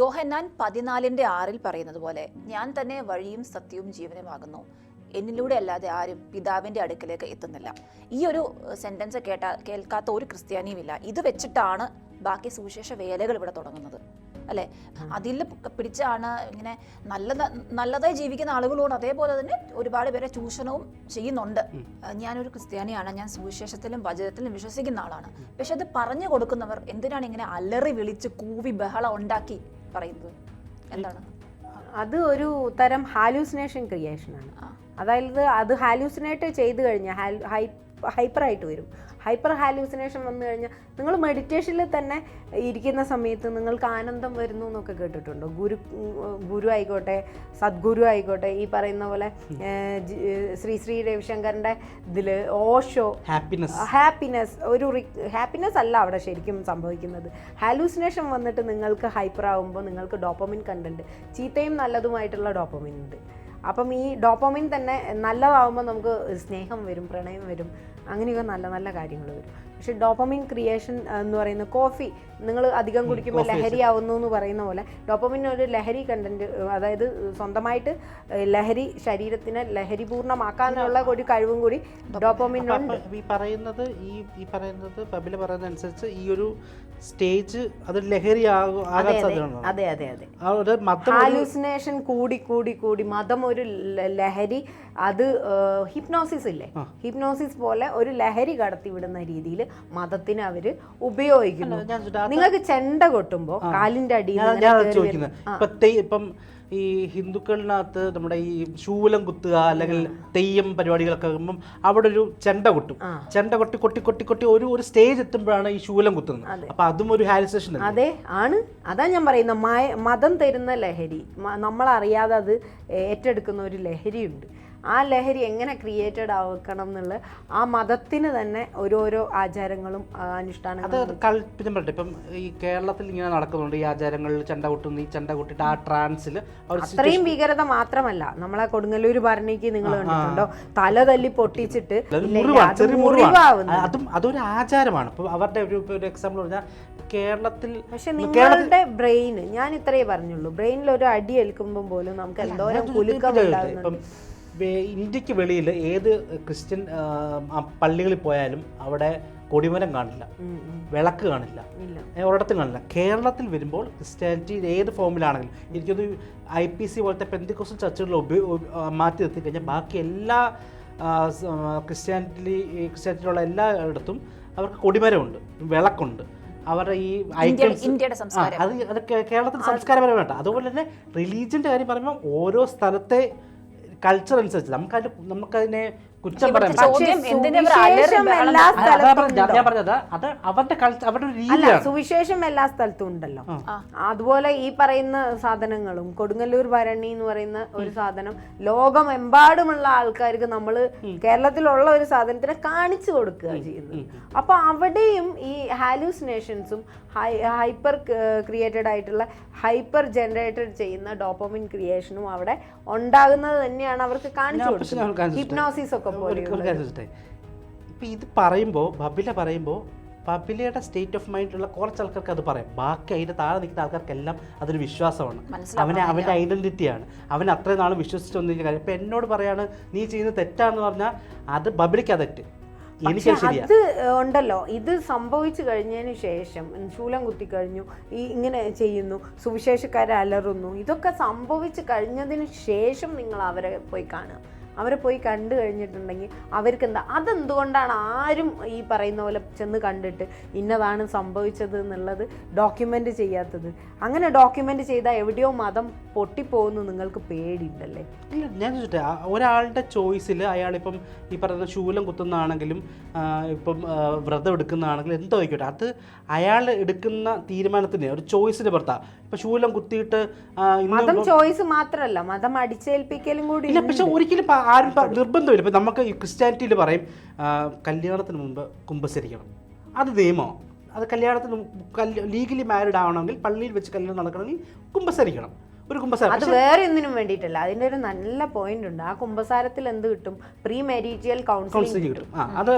യോഹന്നാൻ പതിനാലിന്റെ ആറിൽ പറയുന്നത് പോലെ ഞാൻ തന്നെ വഴിയും സത്യവും ജീവനുമാകുന്നു. എന്നിലൂടെ അല്ലാതെ ആരും പിതാവിന്റെ അടുക്കിലേക്ക് എത്തുന്നില്ല. ഈ ഒരു സെന്റൻസ് കേട്ട കേൾക്കാത്ത ഒരു ക്രിസ്ത്യാനിയും ഇല്ല. ഇത് വെച്ചിട്ടാണ് ബാക്കി സുവിശേഷ വേലകൾ ഇവിടെ തുടങ്ങുന്നത്. അല്ലെ? അതിൽ പിടിച്ചാണ് ഇങ്ങനെ നല്ല നല്ലതായി ജീവിക്കുന്ന ആളുകളോട് അതേപോലെ തന്നെ ഒരുപാട് പേരെ ചൂഷണവും ചെയ്യുന്നുണ്ട്. ഞാനൊരു ക്രിസ്ത്യാനിയാണ്. ഞാൻ സുവിശേഷത്തിലും വചനത്തിലും വിശ്വസിക്കുന്ന ആളാണ്. പക്ഷെ അത് പറഞ്ഞു കൊടുക്കുന്നവർ എന്തിനാണ് ഇങ്ങനെ അലറി വിളിച്ച് കൂവി ബഹളം ഉണ്ടാക്കി പറയുന്നത്? എന്താണ്? അത് ഒരു തരം ഹാലൂസിനേഷൻ ക്രിയേഷനാണ്. അതായത് അത് ഹാലൂസിനേറ്റ് ചെയ്തു കഴിഞ്ഞാൽ ഹൈപ്പറായിട്ട് വരും. ഹൈപ്പർ ഹാലൂസിനേഷൻ വന്നു കഴിഞ്ഞാൽ നിങ്ങൾ മെഡിറ്റേഷനിൽ തന്നെ ഇരിക്കുന്ന സമയത്ത് നിങ്ങൾക്ക് ആനന്ദം വരുന്നു എന്നൊക്കെ കേട്ടിട്ടുണ്ടോ? ഗുരു ഗുരു ആയിക്കോട്ടെ സദ്ഗുരു ആയിക്കോട്ടെ ഈ പറയുന്ന പോലെ ശ്രീ ശ്രീ രവിശങ്കറിന്റെ ഇതിൽ ഓഷോ ഹാപ്പിനെസ് ഹാപ്പിനെസ് ഒരു ഹാപ്പിനെസ് അല്ല അവിടെ ശരിക്കും സംഭവിക്കുന്നത്. ഹാലൂസിനേഷൻ വന്നിട്ട് നിങ്ങൾക്ക് ഹൈപ്പർ ആകുമ്പോൾ നിങ്ങൾക്ക് ഡോപ്പമിൻ കണ്ടുണ്ട്. ചീത്തയും നല്ലതുമായിട്ടുള്ള ഡോപ്പമിൻ ഉണ്ട്. അപ്പം ഈ ഡോപ്പമിൻ തന്നെ നല്ലതാവുമ്പോൾ നമുക്ക് സ്നേഹം വരും പ്രണയം വരും. അങ്ങനെയൊക്കെ നല്ല നല്ല കാര്യങ്ങൾ വരും. പക്ഷെ ഡോപ്പമിൻ ക്രിയേഷൻ എന്ന് പറയുന്ന കോഫി നിങ്ങൾ അധികം കുടിക്കുമ്പോൾ ലഹരി ആവുന്നു എന്ന് പറയുന്ന പോലെ ഡോപ്പമിൻ ഒരു ലഹരി കണ്ടന്റ് അതായത് സ്വന്തമായിട്ട് ലഹരി ശരീരത്തിനെ ലഹരി പൂർണമാക്കാനുള്ള ഒരു കഴിവും കൂടി ഡോപ്പമിൻ ഈ പറയുന്നത് ഈ ഈ പറയുന്നത് പബിൽ പറയുന്ന അനുസരിച്ച് ഈ ഒരു സ്റ്റേജ് അത് ലഹരി അതെ ഹാലൂസിനേഷൻ കൂടി കൂടി കൂടി. മതം ഒരു ലഹരി അത് ഹിപ്നോസിസ് ഇല്ലേ? ഹിപ്നോസിസ് പോലെ ഒരു ലഹരി കടത്തിവിടുന്ന രീതിയിൽ മതത്തിന് അവർ ഉപയോഗിക്കുന്നു. നിങ്ങൾക്ക് ചെണ്ട കൊട്ടുമ്പോൾ കാലിന്റെ അടിയിൽ ഇപ്പം ഈ ഹിന്ദുക്കളിനകത്ത് നമ്മുടെ ഈ ശൂലം കുത്തുക അല്ലെങ്കിൽ തെയ്യം പരിപാടികളൊക്കെ ആകുമ്പം അവിടെ ഒരു ചെണ്ട കൊട്ടും. ചെണ്ട കൊട്ടി കൊട്ടി കൊട്ടി കൊട്ടി ഒരു ഒരു സ്റ്റേജ് എത്തുമ്പോഴാണ് ഈ ശൂലം കുത്തുന്നത്. അപ്പൊ അതും ഒരു ഹാലിസേഷൻ അതെ ആണ്. അതാ ഞാൻ പറയുന്നത്. മതം തരുന്ന ലഹരി നമ്മളറിയാതെ അത് ഏറ്റെടുക്കുന്ന ഒരു ലഹരിയുണ്ട്. ആ ലഹരി എങ്ങനെ ക്രിയേറ്റഡ് ആക്കണം എന്നുള്ള ആ മതത്തിന് തന്നെ ഓരോരോ ആചാരങ്ങളും ആ, അത് പിന്നെ പറയട്ടെ ഇപ്പം ഈ കേരളത്തിൽ ഇങ്ങനെ നടക്കുന്നുണ്ട് ഈ ആചാരങ്ങളിൽ ചെണ്ട കൊട്ടുന്നു ഈ ചെണ്ട കൊട്ടിട്ട് ആ ട്രാൻസിൽ അത്രയും ഭീകരത മാത്രമല്ല നമ്മളെ കൊടുങ്ങല്ലൂർ ഭരണിക്ക് നിങ്ങൾ കണ്ടിട്ടുണ്ടോ? തല തല്ലി പൊട്ടിച്ചിട്ട് അത് അതൊരു ആചാരമാണ്. ഇപ്പൊ അവരുടെ ഒരു എക്സാമ്പിൾ പറഞ്ഞാൽ കേരളത്തിൽ പക്ഷെ നിങ്ങളുടെ ബ്രെയിൻ ഞാൻ ഇത്രയേ പറഞ്ഞുള്ളൂ. ബ്രെയിനിൽ ഒരു അടി ഏൽക്കുമ്പോൾ പോലും നമുക്ക് എന്തോരം കുലുക്കം ഉണ്ടാകുന്നുണ്ട് ഇന്ത്യയ്ക്ക് വെളിയിൽ ഏത് ക്രിസ്ത്യൻ പള്ളികളിൽ പോയാലും അവിടെ കൊടിമരം കാണില്ല. വിളക്ക് കാണില്ല. ഒരിടത്തും കാണില്ല. കേരളത്തിൽ വരുമ്പോൾ ക്രിസ്ത്യാനിറ്റി ഏത് ഫോമിലാണെങ്കിലും എനിക്കത് ഐ പി സി പോലത്തെ പെന്തിക്കോസ്റ്റൽ ചർച്ചുകളിൽ മാറ്റി നിർത്തി കഴിഞ്ഞാൽ ബാക്കി എല്ലാ ക്രിസ്ത്യാനിറ്റി ക്രിസ്ത്യാനിറ്റിയിലുള്ള എല്ലായിടത്തും അവർക്ക് കൊടിമരമുണ്ട് വിളക്കുണ്ട്. അവരുടെ ഈ അത് അത് കേരളത്തിൽ സംസ്കാരപരമായിട്ട്. അതുപോലെ തന്നെ റിലീജിയന്റെ കാര്യം പറയുമ്പോൾ ഓരോ സ്ഥലത്തെ കൾച്ചർ അനുസരിച്ച്. നമുക്കതിന് നമുക്കതിനെ കുറ്റം സ്ഥലത്തും ഞാൻ-? പറഞ്ഞത് അത് അവരുടെ കൾച്ചർ അവരുടെ രീതിയാണ്. സുവിശേഷം എല്ലാ സ്ഥലത്തും ഉണ്ടല്ലോ. അതുപോലെ ഈ പറയുന്ന സാധനങ്ങളും കൊടുങ്ങല്ലൂർ ഭരണി എന്ന് പറയുന്ന ഒരു സാധനം ലോകമെമ്പാടുമുള്ള ആൾക്കാർക്ക് നമ്മൾ കേരളത്തിലുള്ള ഒരു സാധനത്തിനെ കാണിച്ചു കൊടുക്കുക ചെയ്യുന്നത്. അപ്പൊ അവിടെയും ഈ ഹാലൂസിനേഷൻസും ഹൈപ്പർ ക്രിയേറ്റഡ് ആയിട്ടുള്ള ഹൈപ്പർ ജനറേറ്റഡ് ചെയ്യുന്ന ഡോപ്പോമിൻ ക്രിയേഷനും അവിടെ ഉണ്ടാകുന്നത് തന്നെയാണ് അവർക്ക് കാണിച്ചു കൊടുക്കുന്നത്. ഹിപ്നോസിസ് ഒക്കെ പോലെ ഇപ്പം ഇത് പറയുമ്പോൾ ബബില പറയുമ്പോൾ ബബിലയുടെ സ്റ്റേറ്റ് ഓഫ് മൈൻഡിലുള്ള കുറച്ച് ആൾക്കാർക്ക് അത് പറയാം. ബാക്കി അതിന്റെ താഴെ നിൽക്കുന്ന ആൾക്കാർക്കെല്ലാം അതൊരു വിശ്വാസമാണ്. അവനെ അവന്റെ ഐഡന്റിറ്റിയാണ് അവൻ അത്രയും നാൾ വിശ്വസിച്ച് വന്നിരിക്കുന്ന കാര്യം. ഇപ്പം എന്നോട് പറയാണ് നീ ചെയ്യുന്നത് തെറ്റാണെന്ന് പറഞ്ഞാൽ അത് ബബിലിക്ക് തെറ്റ്. എനിക്ക് അത് ഉണ്ടല്ലോ. ഇത് സംഭവിച്ചു കഴിഞ്ഞതിന് ശേഷം ശൂലം കുത്തി കഴിഞ്ഞു ഈ ഇങ്ങനെ ചെയ്യുന്നു സുവിശേഷക്കാരെ അലറുന്നു ഇതൊക്കെ സംഭവിച്ചു കഴിഞ്ഞതിന് ശേഷം നിങ്ങൾ അവരെ പോയി കാണുക. അവരെ പോയി കണ്ടു കഴിഞ്ഞിട്ടുണ്ടെങ്കിൽ അവർക്ക് എന്താ അതെന്തുകൊണ്ടാണ് ആരും ഈ പറയുന്ന പോലെ ചെന്ന് കണ്ടിട്ട് ഇന്നതാണ് സംഭവിച്ചത് എന്നുള്ളത് ഡോക്യുമെന്റ് ചെയ്യാത്തത്? അങ്ങനെ ഡോക്യുമെന്റ് ചെയ്താൽ എവിടെയോ മതം പൊട്ടിപ്പോകുന്നു നിങ്ങൾക്ക് പേടിയുണ്ടല്ലേ? ഇല്ല ഞാൻ ചോദിച്ചിട്ടെ ഒരാളുടെ ചോയ്സിൽ അയാളിപ്പം ഈ പറയുന്ന ശൂലം കുത്തുന്നതാണെങ്കിലും ഇപ്പം വ്രതം എടുക്കുന്നതാണെങ്കിലും എന്തോ ആയിക്കോട്ടെ അത് അയാൾ എടുക്കുന്ന തീരുമാനത്തിന് ഒരു ചോയ്സിന് പുറത്താ. ഇപ്പം ശൂലം കുത്തിയിട്ട് മതം ചോയ്സ് മാത്രമല്ല മതം അടിച്ചേൽപ്പിക്കലും കൂടി ഇല്ല പക്ഷെ ഒരിക്കലും ആരും നിർബന്ധമില്ല. ഇപ്പം നമുക്ക് ഈ ക്രിസ്ത്യാനിറ്റിയിൽ പറയും കല്യാണത്തിന് മുമ്പ് കുമ്പസരിക്കണം. അത് നിയമമാണ് അത് കല്യാണത്തിന് ലീഗലി മാരീഡ് ആവണമെങ്കിൽ പള്ളിയിൽ വെച്ച് കല്യാണം നടക്കണമെങ്കിൽ കുമ്പസരിക്കണം. ഒരു കുമ്പസാരം. അത് വേറെ ഒന്നിനും വേണ്ടിയിട്ടല്ല. അതിന്റെ ഒരു നല്ല പോയിന്റ് ഉണ്ട്. ആ കുമ്പസാരത്തിൽ എന്ത് കിട്ടും? പ്രീ മാരീജിയൽ കൗൺസിലിംഗ് കിട്ടും. ആ അത്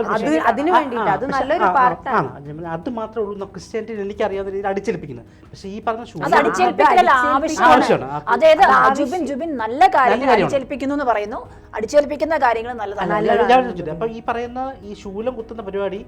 അതിന് വേണ്ടിയിട്ട്. അത് നല്ലൊരു പാർട്ടാണ് ആണ്. അത് മാത്രമേ ഉള്ളൂ ക്രിസ്ത്യാനിറ്റി എനിക്ക് അറിയാവുന്ന രീതിയിൽ അടിച്ചേൽപ്പിക്കുന്നത്. പക്ഷേ ഈ പറഞ്ഞ ആവശ്യമാണ്. അതായത് അത് ജുബിൻ ജുബിൻ നല്ല കാര്യങ്ങൾ. അടിച്ചേൽപ്പിക്കുന്നു എന്ന് പറയുന്നു. അടിച്ചേൽപ്പിക്കുന്ന കാര്യങ്ങൾ നല്ലതാണ്. അപ്പൊ ഈ പറയുന്ന ഈ ശൂലം കുത്തുന്ന പരിപാടി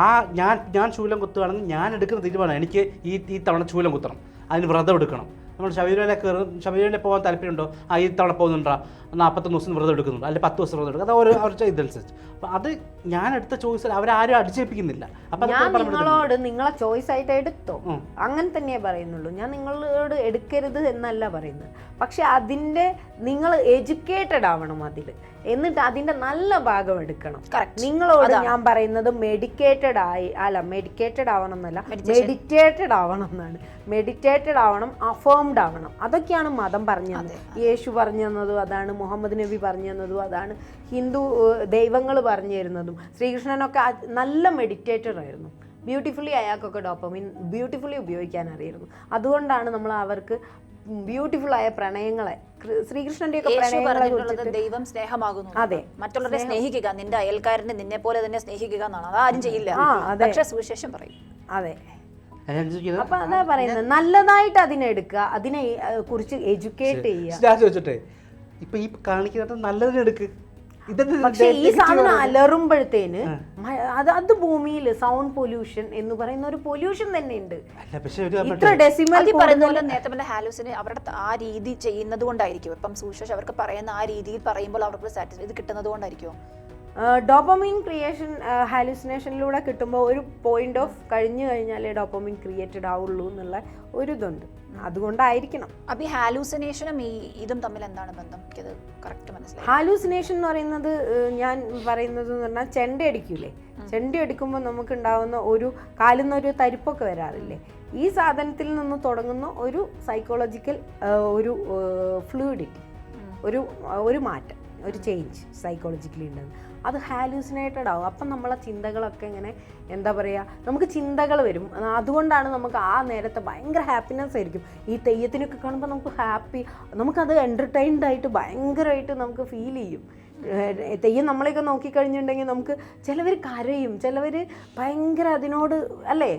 ആ ഞാൻ ഞാൻ ശൂലം കുത്തുകയാണെങ്കിൽ ഞാൻ എടുക്കുന്ന തീരുമാനം എനിക്ക് ഈ ഈ തവണ ശൂലം കുത്തണം. അതിന് വ്രതം എടുക്കണം. നമ്മൾ ശബരിമല കയറും ശബരിമല പോകാൻ താല്പര്യമുണ്ടോ? ആ ഈ തവണ പോകുന്നുണ്ടോ? നാൽപ്പത്തൊന്ന് ദിവസം വ്രതം എടുക്കുന്നുണ്ടോ? അല്ലെങ്കിൽ പത്ത് ദിവസം വ്രതം എടുക്കും. അത് ഒരു അവരുടെ ഇതനുസരിച്ച്. അപ്പം അത് ഞാൻ എടുത്ത ചോയ്സ് അവരാരും അടിച്ചേൽപ്പിക്കുന്നില്ല. അപ്പം ഞാൻ നിങ്ങളോട് നിങ്ങളെ ചോയ്സ് ആയിട്ട് എടുത്തോ? അങ്ങനെ തന്നെയേ പറയുന്നുള്ളൂ. ഞാൻ നിങ്ങളോട് എടുക്കരുത് എന്നല്ല പറയുന്നത്. പക്ഷെ അതിന്റെ നിങ്ങൾ എഡ്യൂക്കേറ്റഡ് ആവണം അതിൽ എന്നിട്ട് അതിന്റെ നല്ല ഭാഗം എടുക്കണം. നിങ്ങളോട്. ഞാൻ പറയുന്നത് മെഡിക്കേറ്റഡ് ആയി അല്ല മെഡിക്കേറ്റഡ് ആവണം എന്നല്ല മെഡിറ്റേറ്റഡ് ആവണം എന്നാണ് മെഡിറ്റേറ്റഡ് ആവണം അഫേംഡ് ആവണം. അതൊക്കെയാണ് മതം പറഞ്ഞു തന്നത്. യേശു പറഞ്ഞു തന്നതും അതാണ് മുഹമ്മദ് നബി പറഞ്ഞു തന്നതും അതാണ് ഹിന്ദു ദൈവങ്ങൾ പറഞ്ഞു തരുന്നതും. ശ്രീകൃഷ്ണനൊക്കെ നല്ല മെഡിറ്റേറ്റർ ആയിരുന്നു. ബ്യൂട്ടിഫുള്ളി അയാൾക്കൊക്കെ ഡോപ്പമിൻ ബ്യൂട്ടിഫുള്ളി ഉപയോഗിക്കാൻ അറിയായിരുന്നു. അതുകൊണ്ടാണ് നമ്മൾ അവർക്ക് ബ്യൂട്ടിഫുൾ ആയ പ്രണയങ്ങളെ കൃ- ശ്രീകൃഷ്ണന്റെയൊക്കെ യേശു പ്രണയങ്ങളെ ദൈവം സ്നേഹമാകുന്നു. അതെ. മറ്റുള്ളവരെ സ്നേഹിക്കുക. നിന്റെ അയൽക്കാരനെ നിന്നെ പോലെ തന്നെ സ്നേഹിക്കുക എന്നാണ്. അതാരും ചെയ്യില്ല. ആ, പക്ഷെ സുവിശേഷം പറയും. അതെ. അപ്പൊ അതാ പറയുന്നത്. നല്ലതായിട്ട് അതിനെ എടുക്കുക. അതിനെ കുറിച്ച് എഡ്യൂക്കേറ്റ് ചെയ്യുക. ഇപ്പൊ ഈ കാണിക്കുന്ന നല്ലതിനെടുക്ക് ഇതൊക്കെ പക്ഷെ ഈ സാധനം. അലറുമ്പോഴത്തേന് അത് അത് ഭൂമിയിൽ സൗണ്ട് പൊല്യൂഷൻ എന്ന് പറയുന്ന ഒരു പൊല്യൂഷൻ തന്നെ ഉണ്ട്. അല്ല പക്ഷെ ഒരു ഇത്ര ഡെസിമൽ പറയുന്ന നേരത്തെ പറഞ്ഞ ഹാലൂസിന് അവരുടെ ആ രീതി ചെയ്യുന്നത് കൊണ്ടായിരിക്കും. ഇപ്പം സൂക്ഷിച്ച് അവർക്ക് പറയുന്ന ആ രീതിയിൽ പറയുമ്പോൾ അവർക്ക് സാറ്റിസ്ഫൈ ഇത് കിട്ടുന്നത് കൊണ്ടായിരിക്കും ഡോപ്പമിൻ ക്രിയേഷൻ ഹാലുസിനേഷനിലൂടെ കിട്ടുമ്പോൾ ഒരു പോയിന്റ് ഓഫ് കഴിഞ്ഞു കഴിഞ്ഞാലേ ഡോപ്പമിൻ ക്രിയേറ്റഡ് ആവുള്ളൂ എന്നുള്ള ഒരു ഇതുണ്ട്. അതുകൊണ്ടായിരിക്കണം. അപ്പൊ ഈ ഹാലൂസിനേഷനും ഈ ഇതും തമ്മിൽ എന്താണ് ബന്ധം? എനിക്കത് കറക്റ്റ് മനസ്സിലായി. ഹാലൂസിനേഷൻ എന്ന് പറയുന്നത് ഞാൻ പറയുന്നത് എന്ന് പറഞ്ഞാൽ ചെണ്ട അടിക്കൂലേ? ചെണ്ട അടിക്കുമ്പോൾ നമുക്ക് ഉണ്ടാവുന്ന ഒരു കാലിൽ ഒരു തരിപ്പൊക്കെ വരാറില്ലേ? ഈ സാധനത്തിൽ നിന്ന് തുടങ്ങുന്ന ഒരു സൈക്കോളജിക്കൽ ഒരു ഫ്ലൂയിഡിറ്റി ഒരു ഒരു മാറ്റം ഒരു ചേഞ്ച് സൈക്കോളജിക്കലി ഉണ്ടെന്ന് അത് ഹാലൂസിനേറ്റഡ് ആവും. അപ്പം നമ്മളെ ചിന്തകളൊക്കെ ഇങ്ങനെ എന്താ പറയുക നമുക്ക് ചിന്തകൾ വരും. അതുകൊണ്ടാണ് നമുക്ക് ആ നേരത്തെ ഭയങ്കര ഹാപ്പിനെസ് ആയിരിക്കും. ഈ തെയ്യത്തിനൊക്കെ കാണുമ്പോൾ നമുക്ക് ഹാപ്പി നമുക്കത് എന്റർടൈൻഡ് ആയിട്ട് ഭയങ്കരമായിട്ട് നമുക്ക് ഫീൽ ചെയ്യും. തെയ്യം നമ്മളെയൊക്കെ നോക്കിക്കഴിഞ്ഞിട്ടുണ്ടെങ്കിൽ നമുക്ക് ചിലവർ കരയും ചിലവർ ഭയങ്കര അതിനോട് അല്ലേ?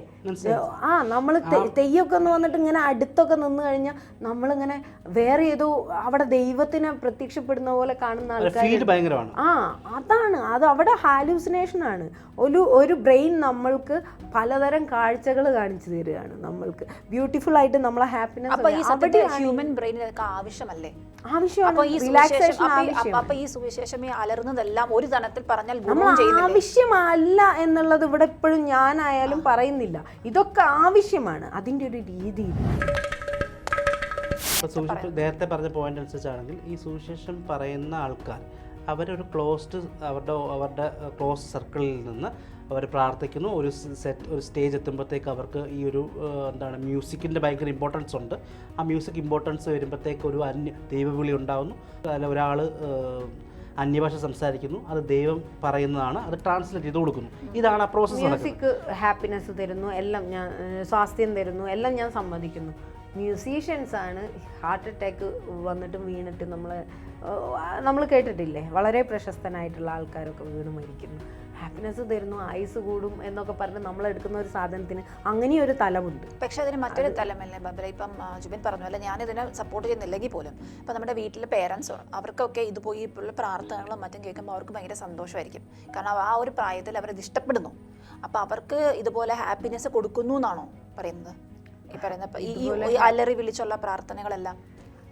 ആ നമ്മൾ തെയ്യമൊക്കെ ഒന്ന് വന്നിട്ട് ഇങ്ങനെ അടുത്തൊക്കെ നിന്ന് കഴിഞ്ഞാൽ നമ്മളിങ്ങനെ വേറെ ഏതോ അവിടെ ദൈവത്തിനെ പ്രത്യക്ഷപ്പെടുന്ന പോലെ കാണുന്ന ആൾക്കാർ ആ അതാണ്. അത് അവിടെ ഹാലൂസിനേഷൻ ആണ്. ഒരു ഒരു ബ്രെയിൻ നമ്മൾക്ക് പലതരം കാഴ്ചകൾ കാണിച്ചു തരികയാണ് നമ്മൾക്ക്. ബ്യൂട്ടിഫുൾ ആയിട്ട് നമ്മളെ ഹാപ്പിനെസ് ഹ്യൂമൻ ഇതൊക്കെ ആവശ്യമല്ലേ? ആവശ്യമാണ്. റിലാക്സേഷൻ ആവശ്യം അപ്പൊ ഈ സുവിശേഷം ഈ അലറുന്നതെല്ലാം ഒരു തനത്തിൽ പറഞ്ഞാൽ ആവശ്യമല്ല എന്നുള്ളത് ഇവിടെ ഇപ്പോഴും ഞാനായാലും പറയുന്നില്ല. ഇതൊക്കെ ആവശ്യമാണ്. അതിന്റെ ഒരു രീതി നേരത്തെ പറഞ്ഞ പോയിന്റ് അനുസരിച്ചാണെങ്കിൽ ഈ സുവിശേഷം പറയുന്ന ആൾക്കാർ അവരൊരു ക്ലോസ്ഡ് അവരുടെ അവരുടെ ക്ലോസ് സർക്കിളിൽ നിന്ന് അവർ പ്രാർത്ഥിക്കുന്നു. ഒരു സെറ്റ് ഒരു സ്റ്റേജ് എത്തുമ്പോഴത്തേക്ക് അവർക്ക് ഈ ഒരു എന്താണ് മ്യൂസിക്കിന്റെ ഭയങ്കര ഇമ്പോർട്ടൻസ് ഉണ്ട്. ആ മ്യൂസിക് ഇമ്പോർട്ടൻസ് വരുമ്പോഴത്തേക്ക് ഒരു അന്യ ദൈവവിളി ഉണ്ടാകുന്നു അതിൽ ഒരാൾ അന്യഭാഷ സംസാരിക്കുന്നു അത് ദൈവം പറയുന്നതാണ് അത് ട്രാൻസ്ലേറ്റ് ചെയ്ത് കൊടുക്കുന്നു. ഇതാണ് ആ പ്രോസസ്സ് മ്യൂസിക് ഹാപ്പിനെസ് തരുന്നു എല്ലാം ഞാൻ സ്വാസ്ഥ്യം തരുന്നു എല്ലാം ഞാൻ സമ്മതിക്കുന്നു മ്യൂസീഷ്യൻസ് ആണ് ഹാർട്ട് അറ്റാക്ക് വന്നിട്ടും വീണിട്ടും നമ്മൾ നമ്മൾ കേട്ടിട്ടില്ലേ? വളരെ പ്രശസ്തനായിട്ടുള്ള ആൾക്കാരൊക്കെ വീണ് മരിക്കുന്നു. ഹാപ്പിനെസ് തരുന്നു ഐസ് കൂടും എന്നൊക്കെ പറഞ്ഞ് നമ്മൾ എടുക്കുന്ന ഒരു സാധനത്തിന് അങ്ങനെ ഒരു തലമുണ്ട്. പക്ഷെ അതിന് മറ്റൊരു തലമല്ലേ ബബല ഇപ്പം ജുബിൻ പറഞ്ഞു അല്ല ഞാൻ ഇതിനെ സപ്പോർട്ട് ചെയ്യുന്നില്ലെങ്കിൽ പോലും. ഇപ്പം നമ്മുടെ വീട്ടിലെ പേരൻസ് അവർക്കൊക്കെ ഇത് പോയി ഇപ്പോഴുള്ള പ്രാർത്ഥനകളും മറ്റും കേൾക്കുമ്പോൾ അവർക്ക് ഭയങ്കര സന്തോഷമായിരിക്കും. കാരണം ആ ഒരു പ്രായത്തിൽ അവരത് ഇഷ്ടപ്പെടുന്നു. അപ്പൊ അവർക്ക് ഇതുപോലെ ഹാപ്പിനെസ് കൊടുക്കുന്നു എന്നാണോ പറയുന്നത്? ഈ പറയുന്ന ഈ അലറി വിളിച്ചുള്ള പ്രാർത്ഥനകളെല്ലാം.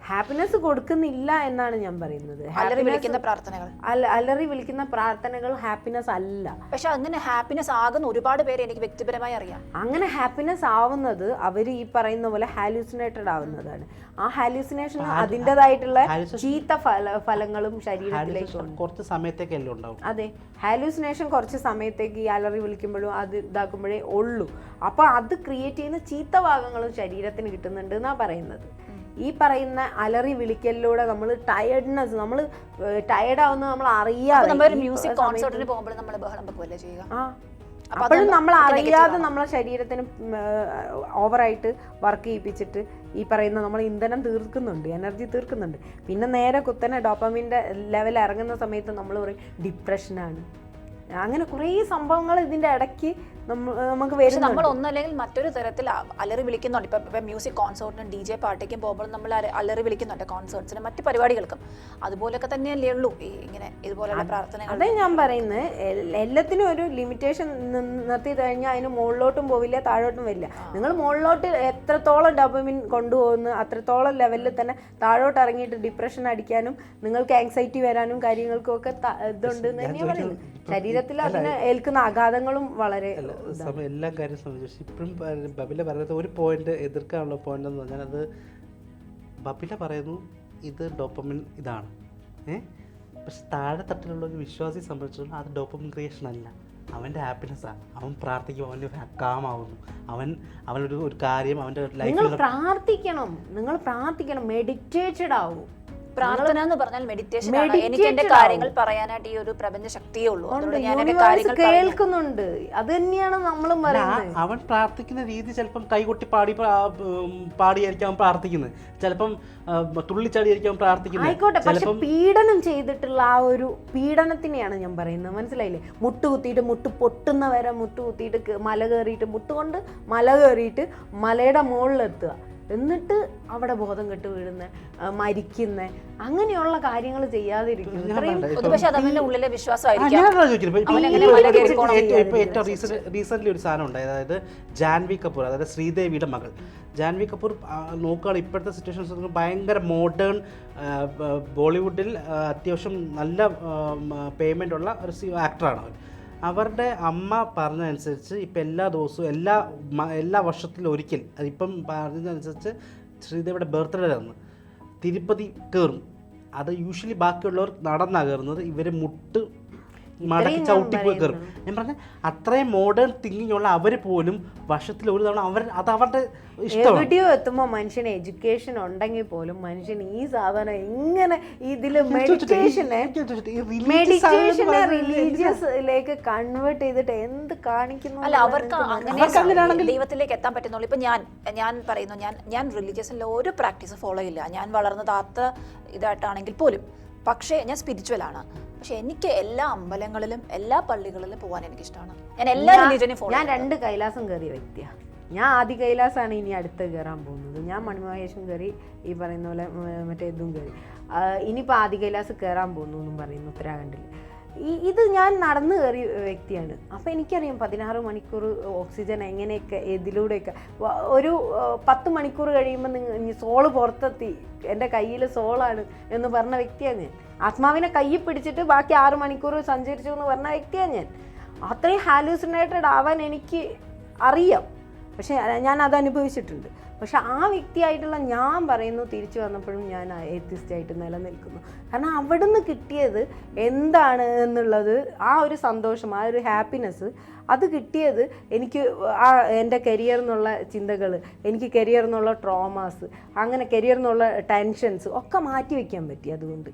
ഹാപ്പിനെസ് കൊടുക്കുന്നില്ല എന്നാണ് ഞാൻ പറയുന്നത്. അലറി വിളിക്കുന്ന പ്രാർത്ഥനകൾ. അലറി വിളിക്കുന്ന പ്രാർത്ഥനകൾ ഹാപ്പിനെസ് അല്ല. പക്ഷെ അങ്ങനെ ഹാപ്പിനെസ് ആകുന്ന ഒരുപാട് പേര് എനിക്ക് വ്യക്തിപരമായി അറിയാം. അങ്ങനെ ഹാപ്പിനെസ് ആവുന്നത് അവർ ഈ പറയുന്ന പോലെ ഹാലൂസിനേറ്റഡ് ആവുന്നതാണ്. ആ ഹാലൂസിനേഷൻ അതിന്റെതായിട്ടുള്ള hallucination- ചീത്ത ഫല ഫലങ്ങളും ശരീരത്തിലേക്ക് കുറച്ച് സമയത്തേക്കല്ലേ ഉണ്ടാവും അതെ ഹാലൂസിനേഷൻ കുറച്ച് സമയത്തേക്ക് ഈ അലറി വിളിക്കുമ്പോഴും അത് ഇതാക്കുമ്പോഴേ ഉള്ളൂ. അപ്പോൾ അത് ക്രിയേറ്റ് ചെയ്യുന്ന ചീത്ത ഭാഗങ്ങളും ശരീരത്തിന് കിട്ടുന്നുണ്ട് എന്നാ പറയുന്നത്. ഈ പറയുന്ന അലറി വിളിക്കലിലൂടെ നമ്മൾ ടയർഡ്നെസ് നമ്മൾ ടയർഡ് ആവുന്നത് നമ്മൾ അറിയാതെ. മ്യൂസിക് കോൺസേർട്ടിന് പോകുമ്പോൾ നമ്മൾ ബഹളം വെക്കുമല്ലേ ചെയ്യുക? ആ. അപ്പോഴും നമ്മൾ അറിയാതെ നമ്മളെ ശരീരത്തിന് ഓവറായിട്ട് വർക്ക് ചെയ്യിപ്പിച്ചിട്ട് ഈ പറയുന്ന നമ്മൾ ഇന്ധനം തീർക്കുന്നുണ്ട് എനർജി തീർക്കുന്നുണ്ട്. പിന്നെ നേരെ കുത്തനെ ഡോപ്പമിന്റെ ലെവൽ ഇറങ്ങുന്ന സമയത്ത് നമ്മൾ പറയും ഡിപ്രഷനാണ് അങ്ങനെ കുറേ സംഭവങ്ങൾ ഇതിന്റെ ഇടയ്ക്ക് നമുക്ക് പക്ഷെ നമ്മൾ ഒന്നല്ലെങ്കിൽ മറ്റൊരു തരത്തിൽ അലറി വിളിക്കുന്നുണ്ട്. ഇപ്പൊ ഇപ്പൊ മ്യൂസിക് കോൺസേർട്ടിനും ഡി ജെ പാർട്ടിക്കും പോകുമ്പോൾ നമ്മൾ അലറി വിളിക്കുന്നുണ്ട് കോൺസേർട്സിനും മറ്റു പരിപാടികൾക്കും. അതുപോലൊക്കെ തന്നെയല്ലേ ഉള്ളൂ ഈ ഇങ്ങനെ ഇതുപോലെയുള്ള പ്രാർത്ഥനകൾ. അതേ ഞാൻ പറയുന്നത് എല്ലാത്തിനും ഒരു ലിമിറ്റേഷൻ നിർത്തി കഴിഞ്ഞാൽ അതിന് മുകളിലോട്ടും പോവില്ല താഴോട്ടും വരില്ല. നിങ്ങൾ മുകളിലോട്ട് എത്രത്തോളം ഡോപ്പമിൻ കൊണ്ടുപോകുന്നു അത്രത്തോളം ലെവലിൽ തന്നെ താഴോട്ട് ഇറങ്ങിയിട്ട് ഡിപ്രഷൻ അടിക്കാനും നിങ്ങൾക്ക് ആങ്സൈറ്റി വരാനും കാര്യങ്ങൾക്കും ഒക്കെ ഇതുണ്ട് എന്ന് തന്നെയാണ് പറയുന്നത്. ശരീരത്തിൽ അതിന് ഏൽക്കുന്ന ആഘാതങ്ങളും വളരെ സമയം എല്ലാ കാര്യം സംബന്ധിച്ച് ഇപ്പോഴും ബബില പറയുന്നത് ഒരു പോയിന്റ് എതിർക്കാനുള്ള പോയിന്റ് എന്ന് പറഞ്ഞാൽ അത് ബബില പറയുന്നു ഇത് ഡോപ്പമിൻ ഇതാണ്. ഏ? പക്ഷെ താഴെ തട്ടിലുള്ള ഒരു വിശ്വാസി സംബന്ധിച്ചിടത്തോളം അത് ഡോപ്പമിൻ ക്രിയേഷൻ അല്ല. അവന്റെ ഹാപ്പിനെസ്സാണ് അവൻ പ്രാർത്ഥിക്കും അവന് കാമാവുന്നു അവൻ അവനൊരു ഒരു കാര്യം അവന്റെ ലൈഫ് ലൈഫിൽ പ്രാർത്ഥിക്കണം. നിങ്ങൾ പ്രാർത്ഥിക്കണം. മെഡിറ്റേറ്റഡ് ആവും പ്രാർത്ഥന എന്ന് പറഞ്ഞാൽ മെഡിറ്റേഷൻ ആണ്. എനിക്ക് എന്റെ കാര്യങ്ങൾ പറയാനായിട്ട് ഈ ഒരു പ്രപഞ്ച ശക്തിയേ ഉള്ളൂ. കേൾക്കുന്നുണ്ട്. അത് തന്നെയാണ് നമ്മളും പറയുന്നത്. അവൻ പ്രാർത്ഥിക്കുന്ന രീതി ചിലപ്പം കൈകൊട്ടി പാടി പാടിയായിരിക്കും അവൻ പ്രാർത്ഥിക്കുന്നത്. ചിലപ്പം ആ, തുള്ളിച്ചാടിയായിരിക്കും അവൻ പ്രാർത്ഥിക്കുന്നത്. ആയിക്കോട്ടെ. പക്ഷെ പീഡനം ചെയ്തിട്ടുള്ള ആ ഒരു പീഡനത്തിനെയാണ് ഞാൻ പറയുന്നത്. മനസ്സിലായില്ലേ? മുട്ടുകുത്തിയിട്ട് മുട്ട് പൊട്ടുന്ന വരെ മുട്ട് കുത്തിയിട്ട് മല കയറിയിട്ട് മുട്ടുകൊണ്ട് മല കയറിയിട്ട് മലയുടെ മുകളിലെത്തുക. എന്നിട്ട് അവിടെ ബോധം കെട്ട് വീഴുന്ന മരിക്കുന്ന. അങ്ങനെയുള്ള കാര്യങ്ങൾ ഏറ്റവും- റീസെന്റ് ഒരു സാധനം അതായത് ജാൻവി കപൂർ അതായത് ശ്രീദേവിയുടെ മകൾ. ജാൻവി കപൂർ നോക്കുകയാണ് ഇപ്പോഴത്തെ സിറ്റുവേഷൻസ് ഭയങ്കര മോഡേൺ ബോളിവുഡിൽ അത്യാവശ്യം നല്ല പേയ്മെന്റ് ഉള്ള ഒരു ആക്ടറാണ് അവർ അവരുടെ അമ്മ പറഞ്ഞതനുസരിച്ച് ഇപ്പം എല്ലാ ദിവസവും എല്ലാ എല്ലാ വർഷത്തിലും ഒരിക്കൽ അതിപ്പം പറഞ്ഞതനുസരിച്ച് ശ്രീദേവിയുടെ ബർത്ത്ഡേ ആണ് തിരുപ്പതി കയറും അത് യൂഷ്വലി ബാക്കിയുള്ളവർ നടന്നാണ് കയറുന്നത് ഇവർ മുട്ട് മടക്കി ചവിട്ടി പോയി കയറും ഞാൻ പറഞ്ഞ അത്രയും മോഡേൺ തിങ്കിങ് ഉള്ള അവർ പോലും വർഷത്തിൽ ഒരു തവണ അവർ അത് അവരുടെ വീഡിയോ എവിടെയോ എത്തുമ്പോൾ മനുഷ്യന് എഡ്യൂക്കേഷൻ ഉണ്ടെങ്കിൽ പോലും മനുഷ്യൻ ഈ സാധനം ഇങ്ങനെ ഇതിൽ മെഡിറ്റേഷനെ മെഡിറ്റേഷനെ റിലീജിയസിലേക്ക് കൺവേർട്ട് ചെയ്തിട്ട് എന്ത് കാണിക്കുന്നു അല്ല അവർക്ക് അങ്ങനെ ദൈവത്തിലേക്ക് എത്താൻ പറ്റുന്നുള്ളൂ. ഇപ്പൊ ഞാൻ ഞാൻ പറയുന്നു ഞാൻ ഞാൻ റിലീജിയസിലെ ഒരു പ്രാക്ടീസ് ഫോളോ ഇല്ല ഞാൻ വളർന്നത് ആത്ത ഇതായിട്ടാണെങ്കിൽ പോലും. പക്ഷേ ഞാൻ സ്പിരിച്വൽ ആണ്. പക്ഷെ എനിക്ക് എല്ലാ അമ്പലങ്ങളിലും എല്ലാ പള്ളികളിലും പോകാൻ എനിക്ക് ഇഷ്ടമാണ് ഞാൻ എല്ലാ റിലീജനെയും ഫോളോ ഞാൻ രണ്ട് കൈലാസം കയറിയ വ്യക്തിയാണ് ഞാൻ ആദ്യ കൈലാസാണ് ഇനി അടുത്ത് കയറാൻ പോകുന്നത്. ഞാൻ മണിമഹേഷും കയറി ഈ പറയുന്ന പോലെ മറ്റേ ഇതും കയറി ഇനിയിപ്പോൾ ആദ്യ കൈലാസ് കയറാൻ പോകുന്നു എന്നും പറയുന്നു ഉത്തരാഖണ്ഡിൽ ഇത് ഞാൻ നടന്നു കയറിയ വ്യക്തിയാണ്. അപ്പോൾ എനിക്കറിയാം പതിനാറ് മണിക്കൂർ ഓക്സിജൻ എങ്ങനെയൊക്കെ ഇതിലൂടെയൊക്കെ. ഒരു പത്ത് മണിക്കൂർ കഴിയുമ്പോൾ നിങ്ങൾ സോൾ പുറത്തെത്തി. എന്റെ കയ്യിൽ സോളാണ് എന്ന് പറഞ്ഞ വ്യക്തിയാണ് ഞാൻ. ആത്മാവിനെ കയ്യിൽ പിടിച്ചിട്ട് ബാക്കി ആറ് മണിക്കൂർ സഞ്ചരിച്ചു എന്ന് പറഞ്ഞ വ്യക്തിയാണ് ഞാൻ. അത്രയും ഹാലൂസിനേറ്റഡ് ആവാൻ എനിക്ക് അറിയാം. പക്ഷെ ഞാൻ അത് അനുഭവിച്ചിട്ടുണ്ട്. പക്ഷെ ആ വ്യക്തിയായിട്ടുള്ള ഞാൻ പറയുന്നു തിരിച്ചു വന്നപ്പോഴും ഞാൻ ആയിട്ട് നിലനിൽക്കുന്നു. കാരണം അവിടുന്ന് കിട്ടിയത് എന്താണ് എന്നുള്ളത് ആ ഒരു സന്തോഷം ആ ഒരു ഹാപ്പിനെസ് അത് കിട്ടിയത് എനിക്ക് ആ എന്റെ കരിയർ എന്നുള്ള ചിന്തകൾ എനിക്ക് കരിയർ എന്നുള്ള ട്രോമാസ് അങ്ങനെ കരിയർ എന്നുള്ള ടെൻഷൻസ് ഒക്കെ മാറ്റി വയ്ക്കാൻ പറ്റി അതുകൊണ്ട്.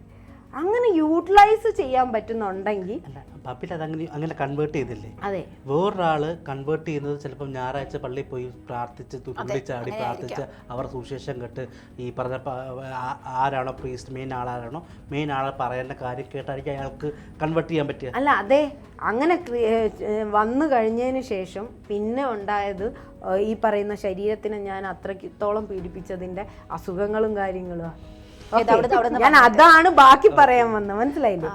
അങ്ങനെ യൂട്ടിലൈസ് ചെയ്യാൻ പറ്റുന്നുണ്ടെങ്കിൽ ബബിൽ അതങ്ങനെ അങ്ങനെ കൺവേർട്ട് ചെയ്തില്ലേ? അതെ. വേറൊരാൾ കൺവേർട്ട് ചെയ്യുന്നത് ചിലപ്പോൾ ഞായറാഴ്ച പള്ളിയിൽ പോയി പ്രാർത്ഥിച്ച് തുള്ളിച്ചാടി പ്രാർത്ഥിച്ച് അവർ സുശേഷം കേട്ട് ഈ പറഞ്ഞ ആരാണോ പ്രീസ്റ്റ് മെയിൻ ആളാരാണോ മെയിൻ ആളെ പറയേണ്ട കാര്യം കേട്ടായിരിക്കും അയാൾക്ക് കൺവേർട്ട് ചെയ്യാൻ പറ്റുക. അല്ല അതെ. അങ്ങനെ വന്നു കഴിഞ്ഞതിന് ശേഷം പിന്നെ ഉണ്ടായത് ഈ പറയുന്ന ശരീരത്തിനെ ഞാൻ അത്രത്തോളം പീഡിപ്പിച്ചതിന്റെ അസുഖങ്ങളും കാര്യങ്ങളും ഞാൻ അതാണ് ബാക്കി പറയാൻ വന്നത്. മനസ്സിലായില്ലേ?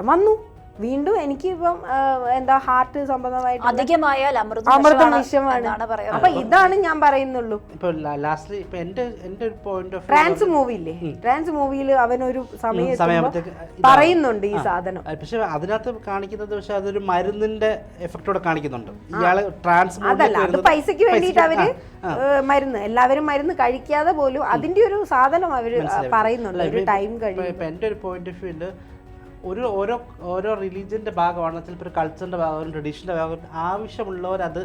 വന്നു. വീണ്ടും എനിക്ക് ഇപ്പം എന്താ ഹാർട്ട് സംബന്ധമായിട്ട് അധികമായാൽ അമൃതം വിഷമാണ് അപ്പൊ ഇതാണ് ഞാൻ പറയുന്നുള്ളൂ. ഇപ്പോൾ ലാസ്റ്റ്ലി ഇപ്പം എന്റെ എന്റെ ഒരു പോയിന്റ് ഓഫ് ട്രാൻസ് മൂവിയില്ലേ ട്രാൻസ് മൂവിയിൽ അവനൊരു സമയത്ത് പറയുന്നുണ്ട് ഈ സാധനം. പക്ഷെ അതിനകത്ത് കാണിക്കുന്നത് പക്ഷെ അതൊരു മരുന്നിന്റെ എഫക്റ്റോടെ കാണിക്കുന്നുണ്ട്. ഇയാൾ ട്രാൻസ് അതല്ല അത് പൈസക്ക് വേണ്ടിയിട്ട് അവർ മരുന്ന് എല്ലാവരും മരുന്ന് കഴിക്കാതെ പോലും അതിന്റെ ഒരു സാധനം അവർ പറയുന്നുണ്ട് ഒരു ടൈം കഴിയും എന്റെ ഒരു പോയിന്റ് ഓഫ് വ്യൂൽ ഒരു ഓരോ ഓരോ റിലീജിയന്റെ ഭാഗമാണ് ചിലപ്പോൾ ഒരു കൾച്ചറിന്റെ ഭാഗം ട്രഡീഷന്റെ ഭാഗം ആവശ്യമുള്ളവരത്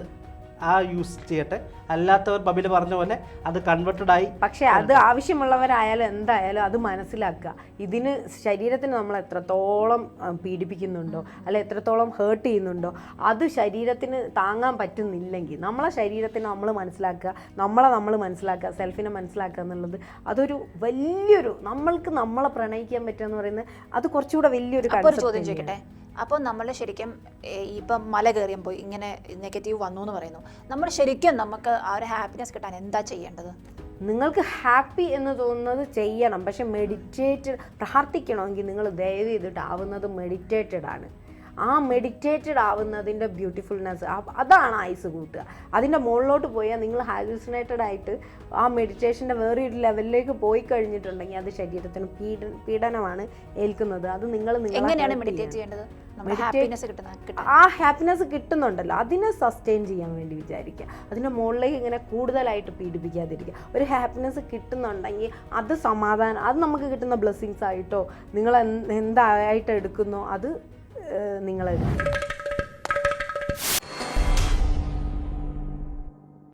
ആ യൂസ് ചെയ്യട്ടെ. അല്ലാത്തവർ ബബിൽ പറഞ്ഞ പോലെ അത് കൺവെർട്ടഡ് ആയി പക്ഷെ അത് ആവശ്യമുള്ളവരായാലും എന്തായാലും അത് മനസ്സിലാക്കുക. ഇതിന് ശരീരത്തിന് നമ്മൾ എത്രത്തോളം പീഡിപ്പിക്കുന്നുണ്ടോ അല്ലെ എത്രത്തോളം ഹേർട്ട് ചെയ്യുന്നുണ്ടോ അത് ശരീരത്തിന് താങ്ങാൻ പറ്റുന്നില്ലെങ്കിൽ നമ്മളെ ശരീരത്തിന് നമ്മൾ മനസ്സിലാക്കുക നമ്മളെ നമ്മൾ മനസ്സിലാക്കുക സെൽഫിനെ മനസ്സിലാക്കുക എന്നുള്ളത് അതൊരു വലിയൊരു നമ്മൾക്ക് നമ്മളെ പ്രണയിക്കാൻ പറ്റുക എന്ന് പറയുന്നത് അത് കുറച്ചുകൂടെ വലിയൊരു ചോദ്യം. ചോദിക്കട്ടെ? അപ്പോൾ നമ്മൾ ശരിക്കും ഇപ്പം മല പോയി ഇങ്ങനെ നെഗറ്റീവ് വന്നു എന്ന് പറയുന്നു. നമ്മൾ ശരിക്കും നമുക്ക് ആ ഒരു ഹാപ്പിനെസ് കിട്ടാൻ എന്താ ചെയ്യേണ്ടത്? നിങ്ങൾക്ക് ഹാപ്പി എന്ന് തോന്നുന്നത് ചെയ്യണം പക്ഷെ മെഡിറ്റേറ്റഡ് പ്രാർത്ഥിക്കണമെങ്കിൽ നിങ്ങൾ ദയവ് ചെയ്തിട്ടാവുന്നത് മെഡിറ്റേറ്റഡ് ആണ്. ആ മെഡിറ്റേറ്റഡ് ആവുന്നതിന്റെ ബ്യൂട്ടിഫുൾനെസ് അതാണ് ഐസ് കൂട്ടുക. അതിന്റെ മുകളിലോട്ട് പോയാൽ നിങ്ങൾ ഹാലൂസിനേറ്റഡ് ആയിട്ട് ആ മെഡിറ്റേഷന്റെ വേറെ ഒരു ലെവലിലേക്ക് പോയി കഴിഞ്ഞിട്ടുണ്ടെങ്കിൽ അത് ശരീരത്തിന് പീഡ പീഡനമാണ് ഏൽക്കുന്നത്. അത് നിങ്ങൾ എങ്ങനെയാണ് മെഡിറ്റേറ്റ് ചെയ്യേണ്ടത്? ആ ഹാപ്പിനെസ് കിട്ടുന്നുണ്ടല്ലോ. അതിനെ സസ്റ്റെയിൻ ചെയ്യാൻ വേണ്ടി വിചാരിക്കുക. അതിന്റെ മുകളിലേക്ക് ഇങ്ങനെ കൂടുതലായിട്ട് പീഡിപ്പിക്കാതിരിക്കുക. ഒരു ഹാപ്പിനെസ് കിട്ടുന്നുണ്ടെങ്കിൽ അത് സമാധാനം അത് നമുക്ക് കിട്ടുന്ന ബ്ലെസ്സിങ്സ് ആയിട്ടോ നിങ്ങൾ എന്തായിട്ട് എടുക്കുന്നോ അത് നിങ്ങൾ